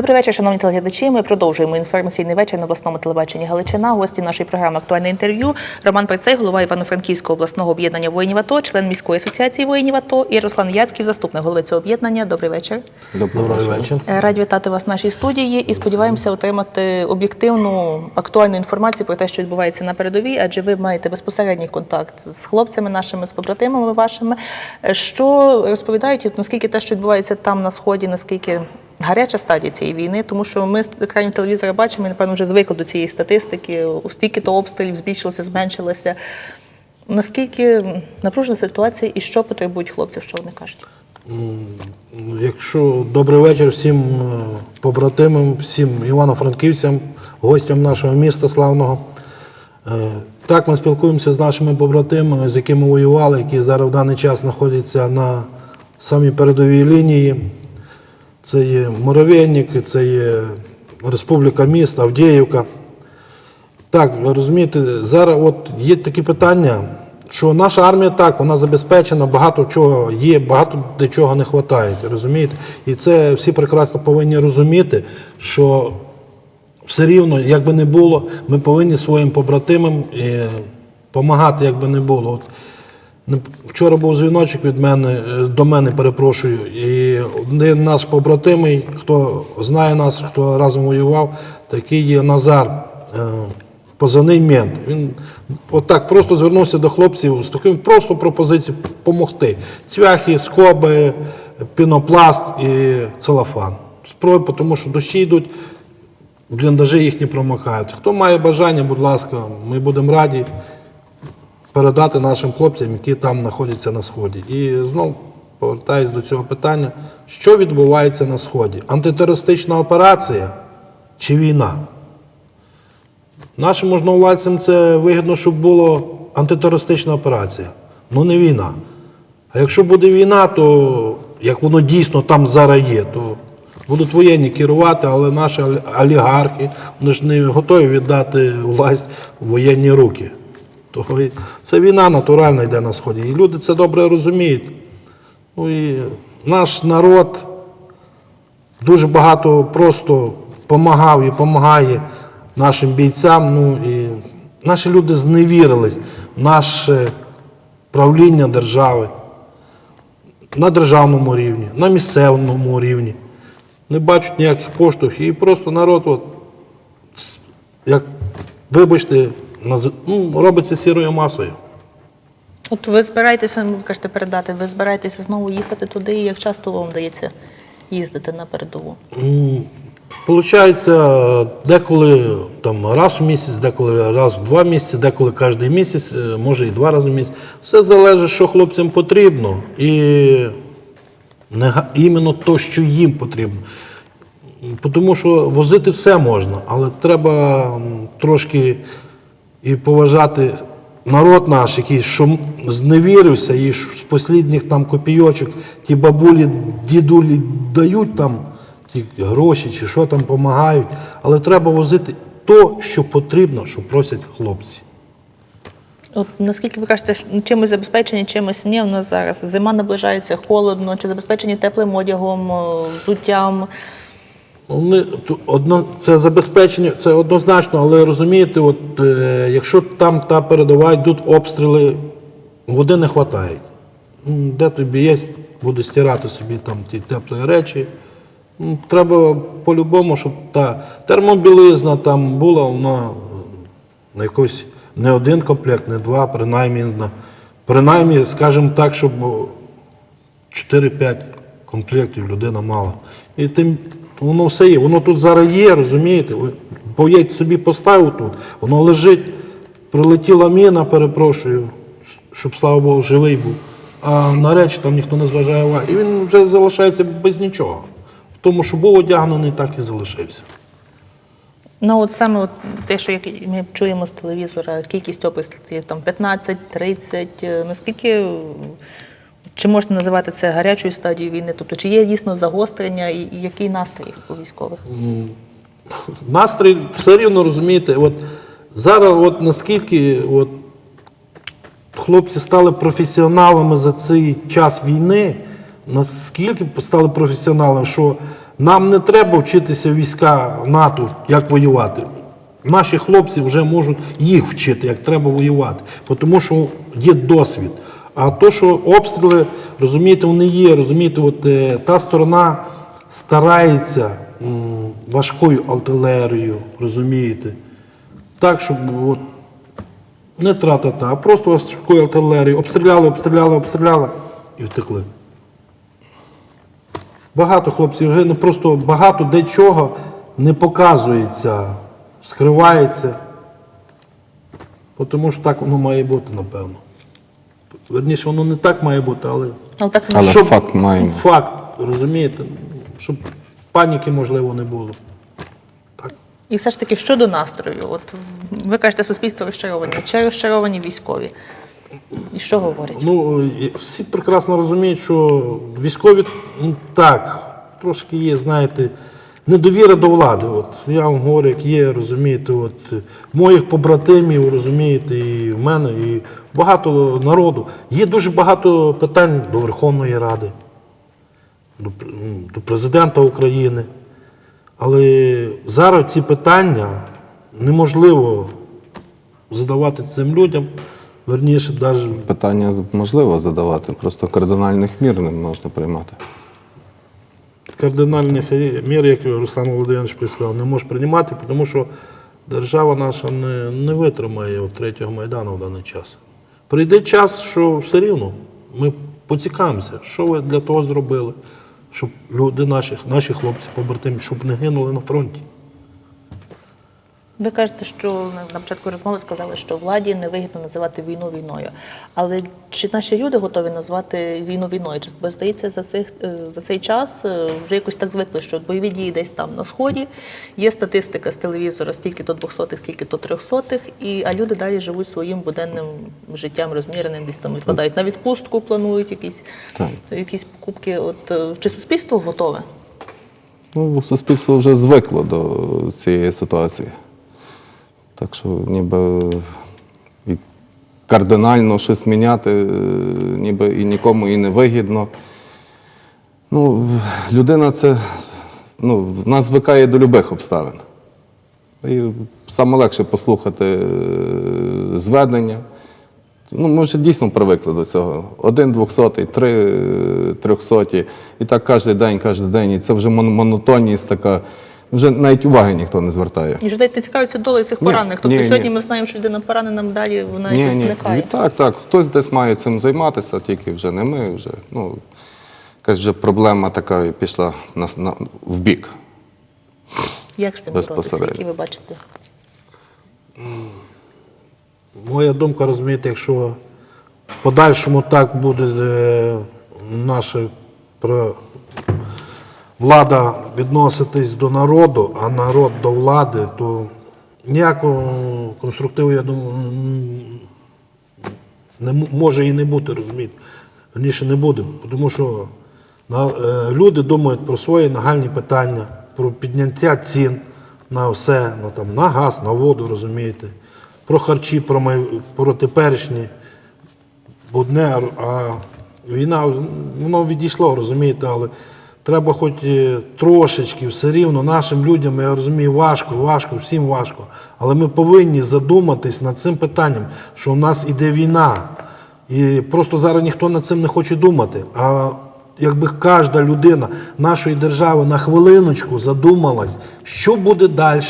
Добрий вечір, шановні телеглядачі. Ми продовжуємо інформаційний вечір на обласному телебаченні Галичина. Гості нашої програми Актуальне інтерв'ю. Роман Прицей, голова Івано-Франківського обласного об'єднання воїнів АТО, член міської асоціації воїнів АТО і Руслан Яцьків, заступник голови цього об'єднання. Добрий вечір. Добрий вечір. Е, Раді вітати вас в нашій студії і сподіваємося отримати об'єктивну актуальну інформацію про те, що відбувається на передовій, адже ви маєте безпосередній контакт з хлопцями нашими, з побратимами вашими. Е, Що розповідають, наскільки те, що відбувається там на сході, наскільки гаряча стадія цієї війни, тому що ми з екранів телевізора бачимо, і, напевно, вже звикли до цієї статистики, стільки то обстрілів збільшилося, зменшилося. Наскільки напружена ситуація і що потребують хлопців, що вони кажуть? Якщо добрий вечір всім е, побратимам, всім івано-франківцям, гостям нашого міста славного. Е, Так, ми спілкуємося з нашими побратимами, з якими воювали, які зараз в даний час знаходяться на самій передовій лінії. Це є Моровейник, це є Республіка міст, Авдіївка. Так, розумієте, зараз от є такі питання, що наша армія так, вона забезпечена, багато чого є, багато де чого не вистачає, розумієте? І це всі прекрасно повинні розуміти, що все рівно, як би не було, ми повинні своїм побратимам допомагати, як би не було. От, Вчора був дзвіночок від мене, е, до мене, перепрошую, і один наш побратимий, хто знає нас, хто разом воював, такий є Назар, е, позивний мент. Він отак просто звернувся до хлопців з такою просто пропозицією допомогти. Цвяхи, скоби, пінопласт і целофан. Спрой, тому що дощі йдуть, бліндажі їх не промахають. Хто має бажання, будь ласка, ми будемо раді передати нашим хлопцям, які там знаходяться на сході. І знову повертаюсь до цього питання: що відбувається на сході? Антитерористична операція чи війна? Нашим можновладцям це вигідно, щоб була антитерористична операція, ну не війна. А якщо буде війна, то як воно дійсно там зараз є, то будуть воєнні керувати, але наші олігархи вони ж не готові віддати власть в воєнні руки. То і це війна натуральна йде на сході. І люди це добре розуміють. Ну і наш народ дуже багато просто допомагав і допомагає нашим бійцям. Ну і наші люди зневірились в наше правління держави на державному рівні, на місцевому рівні. Не бачать ніяких поштовхів. І просто народ, от, як вибачте, ну, робиться сірою масою. От ви збираєтеся, ну, ви кажете, передати, ви збираєтеся знову їхати туди, і як часто вам вдається їздити на передову? Получається, деколи там раз у місяць, деколи раз в два місяці, деколи кожен місяць, е, може і два рази в місяць. Все залежить, що хлопцям потрібно. І не га- іменно то, що їм потрібно. Тому що возити все можна, але треба м, трошки і поважати народ наш, який що зневірився, і з послідніх там копійочок ті бабулі, дідулі дають там ті гроші чи що там допомагають. Але треба возити то, що потрібно, що просять хлопці. От наскільки ви кажете, чимось забезпечені, чимось ні, у нас зараз зима наближається, холодно, чи забезпечені теплим одягом, взуттям? Вони одно це забезпечення, це однозначно, але розумієте, е, якщо там та передова йдуть обстріли, води не вистачає. Де тобі є, буде стирати собі там ті теплі речі. Треба по-любому, щоб та термобілизна там була, вона на якось не один комплект, не два, принаймні, принаймні, скажімо так, щоб 4-5 комплектів людина мала. І тим воно все є. Воно тут зараз є, розумієте? Ви Боєць собі поставив тут, воно лежить, прилетіла міна, перепрошую, щоб слава Богу, живий був. А на речі там ніхто не зважає уваги. І він вже залишається без нічого. Тому, що був одягнений, так і залишився. Ну, от саме от те, що ми чуємо з телевізора, кількість обстрілів там 15, 30, е, наскільки чи можна називати це гарячою стадією війни? Тобто, чи є дійсно загострення і, і який настрій у військових? настрій все рівно розумієте, от зараз, от наскільки от, хлопці стали професіоналами за цей час війни, наскільки стали професіоналами, що Нам не треба вчитися війська НАТО, як воювати. Наші хлопці вже можуть їх вчити, як треба воювати, тому що є досвід. А то, що обстріли, розумієте, вони є, розумієте, от е, та сторона старається м, важкою артилерією, розумієте, так, щоб от, не тра-та-та, а просто важкою артилерією. Обстріляли, обстріляли, обстріляли і втекли. Багато хлопців гине, просто багато де чого не показується, скривається. Тому що так воно має бути, напевно. Верніше, воно не так має бути, але Але так Але щоб- факт маємо. Факт, розумієте? Щоб паніки, можливо, не було. Так. І все ж таки щодо настрою, от ви кажете, суспільство розчаровані. Чи розчаровані військові? І що говорять? Ну, всі прекрасно розуміють, що військові ну, так, трошки є, знаєте, недовіра до влади. От, я вам говорю, як є, розумієте, от, моїх побратимів, розумієте, і в мене, і багато народу. Є дуже багато питань до Верховної Ради, до, до президента України. Але зараз ці питання неможливо задавати цим людям. Верніше, навіть Питання можливо задавати, просто кардинальних мір не можна приймати. кардинальних мір, як Руслан Володимирович сказав, не може приймати, тому що держава наша не, не витримає третього майдану в даний час. Прийде час, що все рівно ми поцікавимося, що ви для того зробили, щоб люди наших, наші хлопці, побратимі, щоб не гинули на фронті. Ви кажете, що на- початку розмови сказали, що владі невигідно називати війну війною. Але чи наші люди готові назвати війну війною? Чи бо, здається, за цих е, за цей час е, вже якось так звикли, що бойові дії десь там на сході. Є статистика з телевізора, стільки то двохсотих, стільки то трьохсотих, і а люди далі живуть своїм буденним життям розміреним, десь там відкладають на відпустку, планують якісь, Так. якісь покупки. От е, чи суспільство готове? Ну, суспільство вже звикло до цієї ситуації. Так що ніби і кардинально щось міняти, е, ніби і нікому і не вигідно. Ну, людина це ну, вона звикає до любих обставин. І саме легше послухати е, зведення. Ну, ми вже дійсно привикли до цього. Один двохсотий, три е, трьохсоті. І так кожен день, кожен день. І це вже монотонність така. Вже навіть уваги ніхто не звертає. І ж навіть не цікавиться долею цих поранених. Тобто ні, сьогодні ні. ми знаємо, що людина поранена, далі вона Ні, якось ні. зникає. Так, так. Хтось десь має цим займатися, тільки вже не ми. Вже. Ну, якась вже проблема така пішла на, на, в бік. Як з цим боротися? Які ви бачите? Моя думка, розумієте, якщо в подальшому так буде е, наша про- влада відноситись до народу, а народ до влади, то ніякого конструктиву, я думаю, не може і не бути, розумієте. Раніше не буде, тому що е, люди думають про свої нагальні питання, про підняття цін на все, на, там, на газ, на воду, розумієте, про харчі, про, май, про теперішні одне, а війна, воно відійшло, розумієте, але треба хоч е, трошечки, все рівно нашим людям, я розумію, важко, важко, всім важко. Але ми повинні задуматись над цим питанням, що в нас іде війна. І просто зараз ніхто над цим не хоче думати. А якби кожна людина нашої держави на хвилиночку задумалась, що буде далі,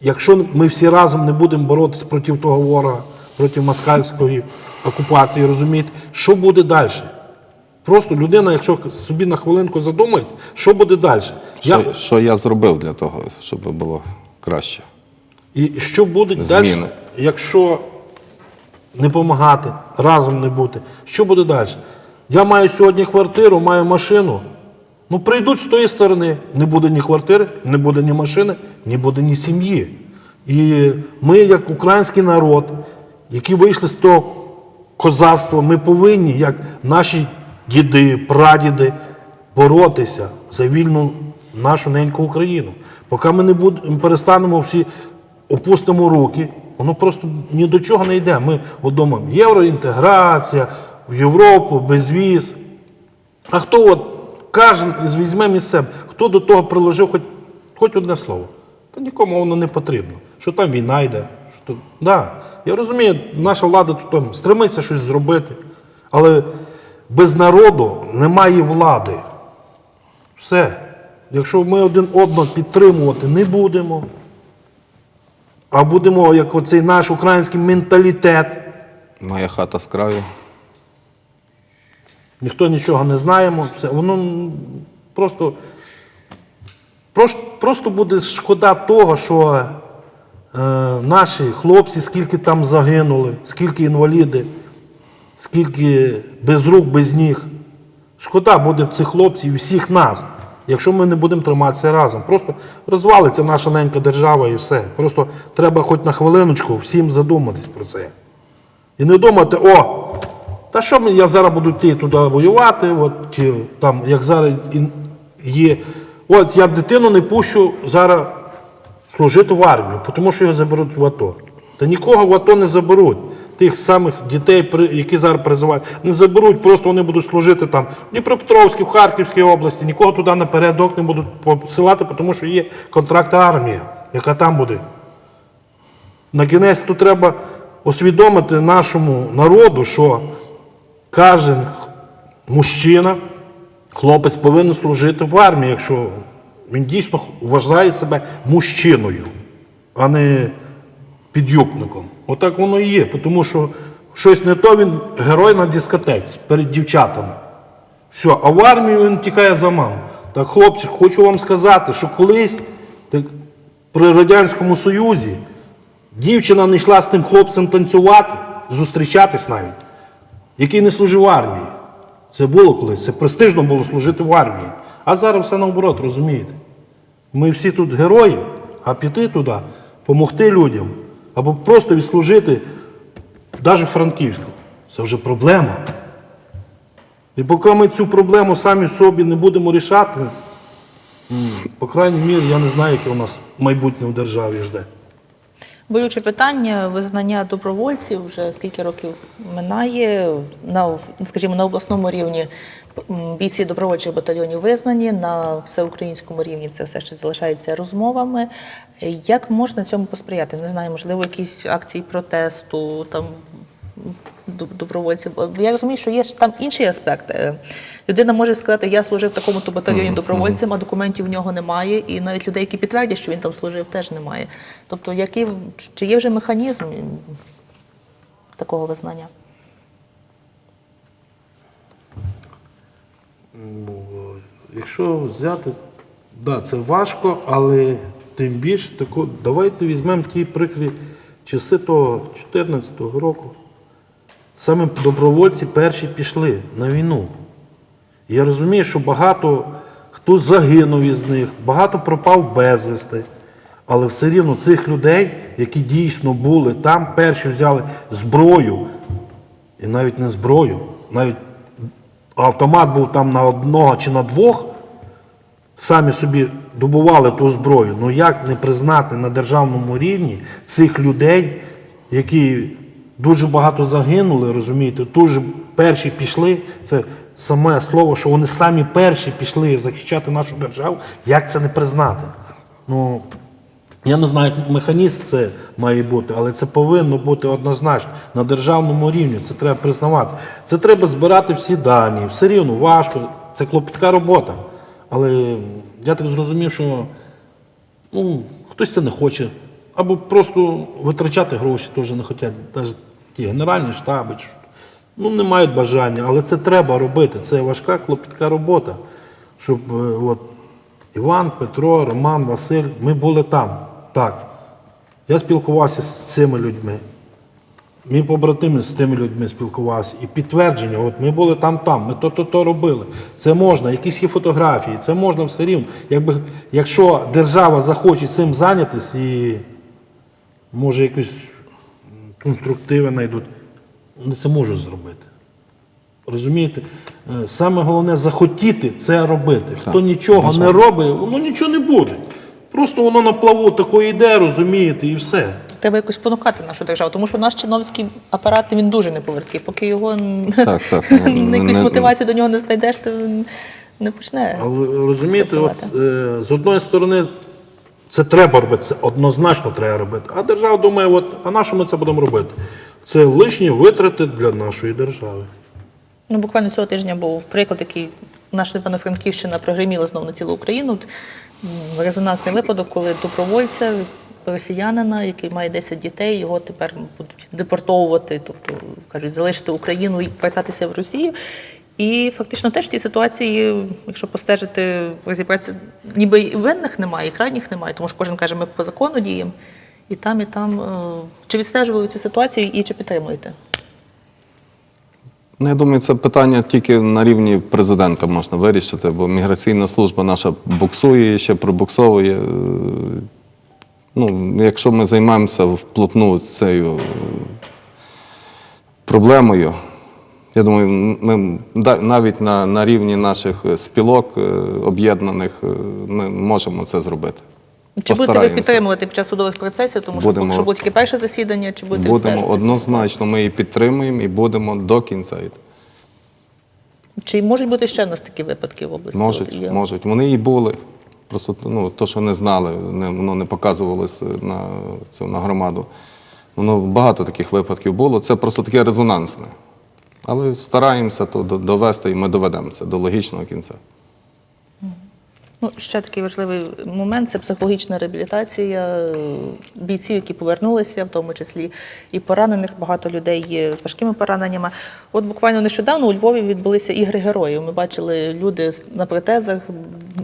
Якщо ми всі разом не будемо боротися проти того ворога, проти москальської окупації, розумієте, що буде далі? Просто людина, якщо собі на хвилинку задумається, що буде далі? Що, що я зробив для того, щоб було краще? І що буде Зміни. далі, якщо не допомагати, разом не бути? Що буде далі? Я маю сьогодні квартиру, маю машину. Ну, прийдуть з тої сторони, не буде ні квартири, не буде ні машини, не буде ні сім'ї. І ми, як український народ, які вийшли з того козацтва, ми повинні, як наші діди, прадіди, боротися за вільну нашу неньку Україну. Поки ми не будемо, перестанемо всі, опустимо руки, воно просто ні до чого не йде. Ми думаємо, євроінтеграція, в Європу, безвіз. А хто от кожен із візьме із себе, Хто до того приложив хоч, хоч одне слово? Та нікому воно не потрібно. Що там війна йде. Що... Да. Я розумію, наша влада тут стремиться щось зробити, але без народу немає влади. Все. Якщо ми один одного підтримувати не будемо, а будемо як оцей наш український менталітет, Моя хата з краю. ніхто нічого не знаємо, все, воно просто, просто, просто буде шкода того, що е, наші хлопці, скільки там загинули, скільки інваліди, скільки без рук, без ніг. Шкода буде цих хлопців і всіх нас, якщо ми не будемо триматися разом. Просто розвалиться наша ненька держава і все. Просто треба хоч на хвилиночку всім задуматись про це. І не думати, о, та що я зараз буду йти туди воювати, от, чи там, як зараз є. От я дитину не пущу зараз служити в армію, тому що його заберуть в АТО. Та нікого в АТО не заберуть. Тих самих дітей, які зараз призивають, не заберуть, просто вони будуть служити там в Дніпропетровській, в Харківській області, нікого туди напередок не будуть посилати, тому що є контрактна армія, яка там буде. На кінець тут треба усвідомити нашому народу, що кожен мужчина, хлопець повинен служити в армії, якщо він дійсно вважає себе мужчиною, а не підюбником. Отак воно і є, тому що щось не то він герой на дискотеці перед дівчатами. Все, а в армію він тікає за маму. Так, хлопці, хочу вам сказати, що колись так, при Радянському Союзі дівчина не йшла з тим хлопцем танцювати, зустрічатись навіть, який не служив в армії. Це було колись, це престижно було служити в армії. А зараз все наоборот, розумієте? Ми всі тут герої, а піти туди, допомогти людям, або просто відслужити навіть Франківську. Це вже проблема. І поки ми цю проблему самі собі не будемо рішати, по крайній мірі, я не знаю, яке у нас майбутнє в державі жде. Болюче питання визнання добровольців вже скільки років минає на скажімо на обласному рівні бійці добровольчих батальйонів визнані на всеукраїнському рівні це все ще залишається розмовами. Як можна цьому посприяти? Не знаю, можливо, якісь акції протесту там добровольців. Бо Я розумію, що є там інший аспект. Е, Людина може сказати, я служив в такому-то батальйоні добровольцем, а документів в нього немає, і навіть людей, які підтвердять, що він там служив, теж немає. Тобто, який, чи є вже механізм такого визнання? Якщо взяти, да, це важко, але тим більше тако, давайте візьмемо ті прикрі часи того 14-го року. Саме добровольці перші пішли на війну. Я розумію, що багато хто загинув із них, багато пропав безвісти. Але все рівно цих людей, які дійсно були там, перші взяли зброю, і навіть не зброю, навіть автомат був там на одного чи на двох, самі собі добували ту зброю. Ну як не признати на державному рівні цих людей, які дуже багато загинули, розумієте, дуже перші пішли. Це саме слово, що вони самі перші пішли захищати нашу державу. Як це не признати? Ну, я не знаю, як механізм це має бути, але це повинно бути однозначно на державному рівні. Це треба признавати. Це треба збирати всі дані. Все рівно важко. Це клопітка робота. Але я так зрозумів, що ну, хтось це не хоче. Або просто витрачати гроші теж не хочуть. Навіть ті генеральні штаби. Ну, не мають бажання, але це треба робити. Це важка клопітка робота. Щоб е, от, Іван, Петро, Роман, Василь, ми були там. Так. Я спілкувався з цими людьми. Мій побратим з тими людьми спілкувався. І підтвердження, от ми були там, там, ми то-то то робили. Це можна, якісь є фотографії, це можна все рівно. Якби, якщо держава захоче цим зайнятися і може якісь м, конструктиви знайдуть, вони це можуть зробити. Розумієте? Е, Саме головне захотіти це робити. Хто нічого не робить, воно нічого не буде. Просто воно на плаву такої йде, розумієте, і все. Треба якось спонукати нашу державу, тому що наш чиновницький апарат він дуже неповорткий. Поки його Так, так. на якусь Не- мотивацію до нього не знайдеш, то не почне. Але розумієте, от, е, з одної сторони, це треба робити, це однозначно треба робити. А держава думає, от, а на що ми це будемо робити? Це лишні витрати для нашої держави. Ну, буквально цього тижня був приклад, який наша Івано-Франківщина прогреміла знову на цілу Україну. Резонансний випадок, коли добровольця, росіянина, який має 10 дітей, його тепер будуть депортовувати, тобто кажуть, залишити Україну і повертатися в Росію. І фактично теж в цій ситуації, якщо постежити, розібратися, ніби і винних немає, і крайніх немає, тому що кожен каже, ми по закону діємо. І там, і там. е, Чи відстежували цю ситуацію і чи підтримуєте? Ну, я думаю, це питання тільки на рівні президента можна вирішити, бо міграційна служба наша буксує, ще пробуксовує. Е, Ну, якщо ми займаємося вплотну цією проблемою, я думаю, ми навіть на, на рівні наших е, спілок е, об'єднаних е, ми можемо це зробити. Чи будете ви підтримувати під час судових процесів, тому що Будемо. що було тільки перше засідання, чи будете Будемо однозначно, ми її підтримуємо і будемо до кінця йти. Чи можуть бути ще в нас такі випадки в області? Можуть, можуть. Вони і були. Просто ну, то, що не знали, не, воно не показувалось на, на громаду. Воно багато таких випадків було. Це просто таке резонансне. Але стараємося то довести, і ми доведемо це до логічного кінця. Ну, ще такий важливий момент це психологічна реабілітація е, бійців, які повернулися, в тому числі і поранених. Багато людей є з важкими пораненнями. От буквально нещодавно у Львові відбулися ігри героїв. Ми бачили люди на протезах,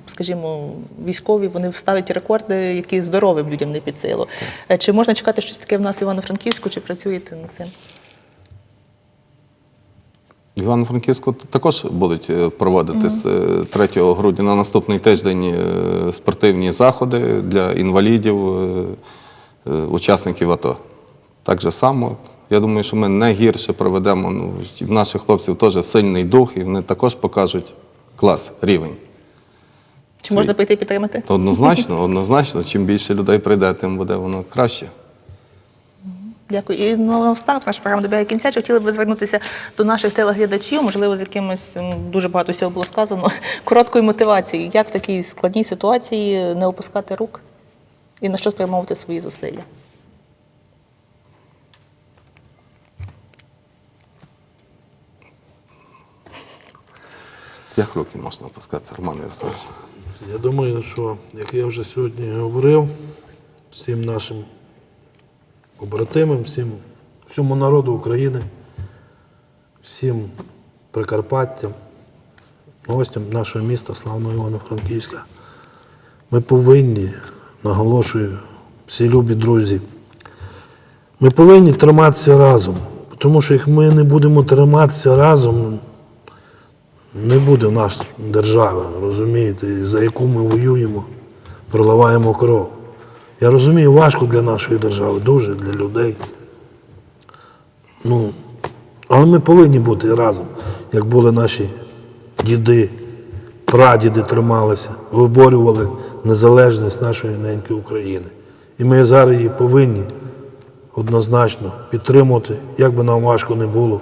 скажімо, військові, вони ставлять рекорди, які здоровим людям не під силу. Е, Чи можна чекати щось таке в нас в Івано-Франківську, чи працюєте над цим? Івано-Франківську також будуть е, проводити з е, 3 грудня на наступний тиждень е, спортивні заходи для інвалідів, е, е, учасників АТО. Так же само. Я думаю, що ми не гірше проведемо. Ну, в наших хлопців теж сильний дух, і вони також покажуть клас, рівень. Чи можна прийти підтримати? Однозначно, однозначно, чим більше людей прийде, тим буде воно краще. Дякую. І ну, наостанок наша програма добігає кінця. Чи хотіли б ви звернутися до наших телеглядачів, можливо, з якимось дуже багато всього було сказано, короткою мотивацією, як в такій складній ситуації не опускати рук і на що спрямовувати свої зусилля? Як руки можна опускати, Роман Ярославович? Я думаю, що, як я вже сьогодні говорив, всім нашим побратимам, всім, всьому народу України, всім Прикарпаттям, гостям нашого міста, славного Івано-Франківська, ми повинні, наголошую, всі любі друзі, ми повинні триматися разом. Тому що як ми не будемо триматися разом, не буде в нас держави, розумієте, за яку ми воюємо, проливаємо кров. Я розумію, важко для нашої держави, дуже для людей. Ну, але ми повинні бути разом, як були наші діди, прадіди трималися, виборювали незалежність нашої неньки України. І ми зараз її повинні однозначно підтримувати, як би нам важко не було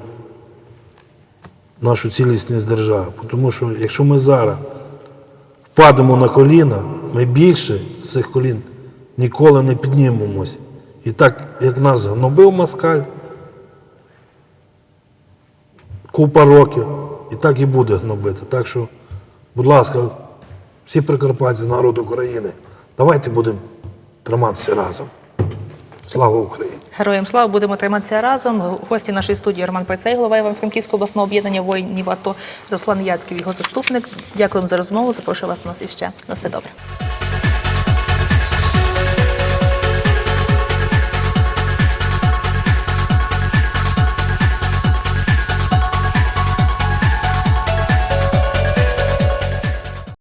нашу цілісність держави. Тому що якщо ми зараз впадемо на коліна, ми більше з цих колін ніколи не піднімемось. І так, як нас гнобив москаль, купа років, і так і буде гнобити. Так що, будь ласка, всі прикарпатці, народ України, давайте будемо триматися разом. Слава Україні! Героям слава будемо триматися разом. Гості нашої студії Роман Працей, голова Івано-Франківського обласного об'єднання воїнів АТО, Руслан Яцьків, його заступник. Дякуємо за розмову. Запрошую вас до нас іще. На все добре.